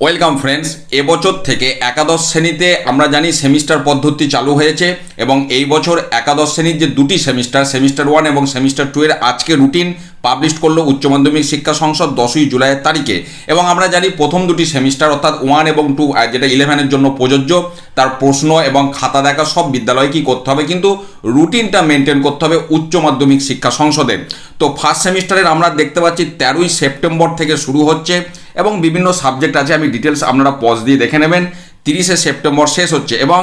Welcome friends এবছর থেকে একাদশ শ্রেণীতে আমরা জানি সেমিস্টার পদ্ধতি চালু হয়েছে এবং এই বছর একাদশ শ্রেণির যে দুটি সেমিস্টার সেমিস্টার ওয়ান এবং সেমিস্টার টু এর আজকে রুটিন পাবলিশ করল উচ্চ মাধ্যমিক শিক্ষা সংসদ দশই জুলাইয়ের তারিখে। এবং আমরা জানি প্রথম দুটি সেমিস্টার অর্থাৎ ওয়ান এবং টু যেটা ইলেভেনের জন্য প্রযোজ্য, তার প্রশ্ন এবং খাতা দেখা সব বিদ্যালয়ে কী করতে হবে, কিন্তু রুটিনটা মেনটেন করতে হবে উচ্চ মাধ্যমিক শিক্ষা সংসদে। তো ফার্স্ট সেমিস্টারের আমরা দেখতে পাচ্ছি তেরোই সেপ্টেম্বর থেকে শুরু হচ্ছে। এবং বিভিন্ন সাবজেক্ট আছে, আমি ডিটেলস আপনারা পজ দিয়ে দেখে নেবেন। তিরিশে সেপ্টেম্বর শেষ হচ্ছে এবং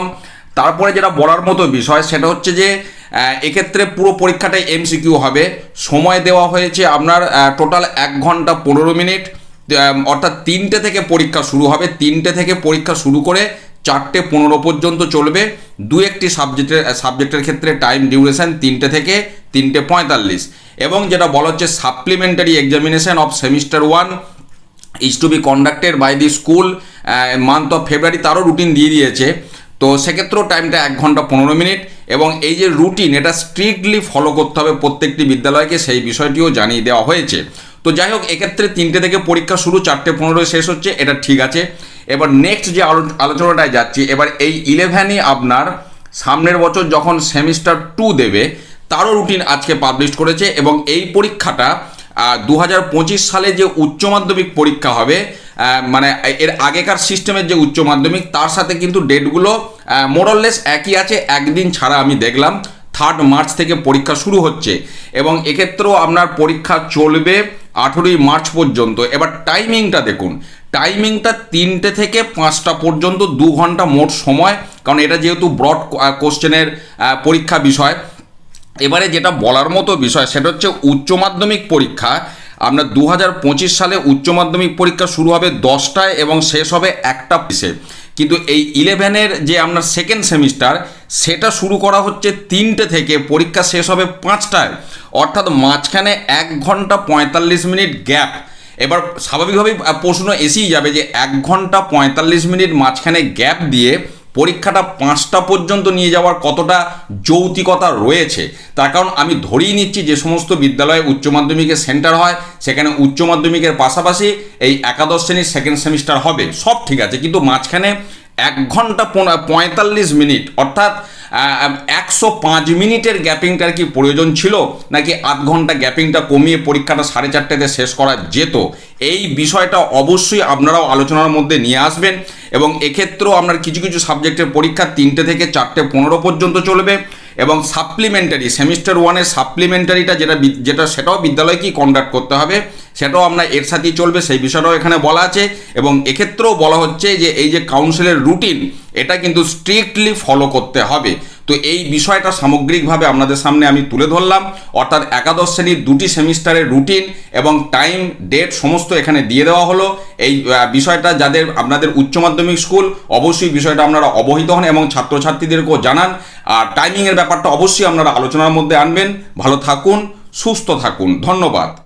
তারপরে যেটা বলার মতো বিষয়, সেটা হচ্ছে যে এক্ষেত্রে পুরো পরীক্ষাটাই এমসিকিউ হবে। সময় দেওয়া হয়েছে আপনার টোটাল এক ঘণ্টা পনেরো মিনিট। অর্থাৎ তিনটে থেকে পরীক্ষা শুরু হবে। তিনটে থেকে পরীক্ষা শুরু করে চারটে পনেরো পর্যন্ত চলবে। দু একটি সাবজেক্টের সাবজেক্টের ক্ষেত্রে টাইম ডিউরেশন তিনটে থেকে তিনটে পঁয়তাল্লিশ। এবং যেটা বলা হচ্ছে supplementary examination of semester one is to be conducted by the school month of February তারও রুটিন দিয়ে দিয়েছে। তো সেক্ষেত্রেও টাইমটা এক ঘণ্টা পনেরো মিনিট এবং এই যে রুটিন এটা স্ট্রিক্টলি ফলো করতে হবে প্রত্যেকটি বিদ্যালয়কে, সেই বিষয়টিও জানিয়ে দেওয়া হয়েছে। তো যাই হোক, এক্ষেত্রে তিনটে থেকে পরীক্ষা শুরু, চারটে পনেরোয় শেষ হচ্ছে, এটা ঠিক আছে। এবার নেক্সট যে আলো- আলোচনাটায় যাচ্ছি, এবার এই ইলেভেনই আপনার সামনের বছর যখন সেমিস্টার টু দেবে, তারও রুটিন আজকে পাবলিশ করেছে এবং এই পরীক্ষাটা দু হাজার পঁচিশ সালে যে উচ্চ মাধ্যমিক পরীক্ষা হবে মানে এর আগেকার সিস্টেমের যে উচ্চ মাধ্যমিক, তার সাথে কিন্তু ডেটগুলো মোরললেস একই আছে, একদিন ছাড়া আমি দেখলাম। থার্ড মার্চ থেকে পরীক্ষা শুরু হচ্ছে এবং এক্ষেত্রেও আপনার পরীক্ষা চলবে আঠেরোই মার্চ পর্যন্ত। এবার টাইমিংটা দেখুন। টাইমিংটা তিনটে থেকে পাঁচটা পর্যন্ত, দু ঘণ্টা মোট সময়, কারণ এটা যেহেতু ব্রড কোশ্চেনের পরীক্ষা বিষয়। এবারে যেটা বলার মতো বিষয়, সেটা হচ্ছে উচ্চ মাধ্যমিক পরীক্ষা। আপনার দু পঁচিশ সালে উচ্চ মাধ্যমিক পরীক্ষা শুরু হবে দশটায় এবং শেষ হবে একটা পিসে কিন্তু এই ইলেভেনের যে আপনার সেকেন্ড সেমিস্টার সেটা শুরু করা হচ্ছে তিনটে থেকে, পরীক্ষা শেষ হবে পাঁচটায়। অর্থাৎ মাঝখানে এক ঘণ্টা পঁয়তাল্লিশ মিনিট গ্যাপ। এবার স্বাভাবিকভাবেই প্রশ্ন এসেই যাবে যে এক ঘণ্টা পঁয়তাল্লিশ মিনিট মাঝখানে গ্যাপ দিয়ে পরীক্ষাটা পাঁচটা পর্যন্ত নিয়ে যাওয়ার কতটা যৌতিকতা রয়েছে, তার কারণ আমি ধরেই নিচ্ছি যে সমস্ত বিদ্যালয়ে উচ্চ মাধ্যমিকের সেন্টার হয়, সেখানে উচ্চ মাধ্যমিকের পাশাপাশি এই একাদশ শ্রেণির সেকেন্ড সেমিস্টার হবে, সব ঠিক আছে, কিন্তু মাঝখানে এক ঘণ্টা পঁয়তাল্লিশ মিনিট, অর্থাৎ একশো পাঁচ মিনিটের গ্যাপিংটার কি প্রয়োজন ছিল? নাকি আধ ঘণ্টা গ্যাপিংটা কমিয়ে পরীক্ষাটা সাড়ে চারটেতে শেষ করা যেত? এই বিষয়টা অবশ্যই আপনারাও আলোচনার মধ্যে নিয়ে আসবেন এবং এক্ষেত্রেও আপনার কিছু কিছু সাবজেক্টের পরীক্ষা তিনটে থেকে চারটে পনেরো পর্যন্ত চলবে। এবং সাপ্লিমেন্টারি সেমিস্টার ওয়ানের সাপ্লিমেন্টারিটা যেটা যেটা সেটাও বিদ্যালয়কেই কন্ডাক্ট করতে হবে, সেটাও আমরা এর সাথেই চলবে, সেই বিষয়টাও এখানে বলা আছে এবং এক্ষেত্রেও বলা হচ্ছে যে এই যে কাউন্সিলের রুটিন এটা কিন্তু স্ট্রিক্টলি ফলো করতে হবে। তো এই বিষয়টা সামগ্রিকভাবে আপনাদের সামনে আমি তুলে ধরলাম। অর্থাৎ একাদশ শ্রেণির দুটি সেমিস্টারের রুটিন এবং টাইম, ডেট সমস্ত এখানে দিয়ে দেওয়া হলো। এই বিষয়টা যাদের আপনাদের উচ্চ মাধ্যমিক স্কুল, অবশ্যই বিষয়টা আপনারা অবহিত হন এবং ছাত্রছাত্রীদেরকেও জানান। আর টাইমিংয়ের ব্যাপারটা অবশ্যই আপনারা আলোচনার মধ্যে আনবেন। ভালো থাকুন, সুস্থ থাকুন। ধন্যবাদ।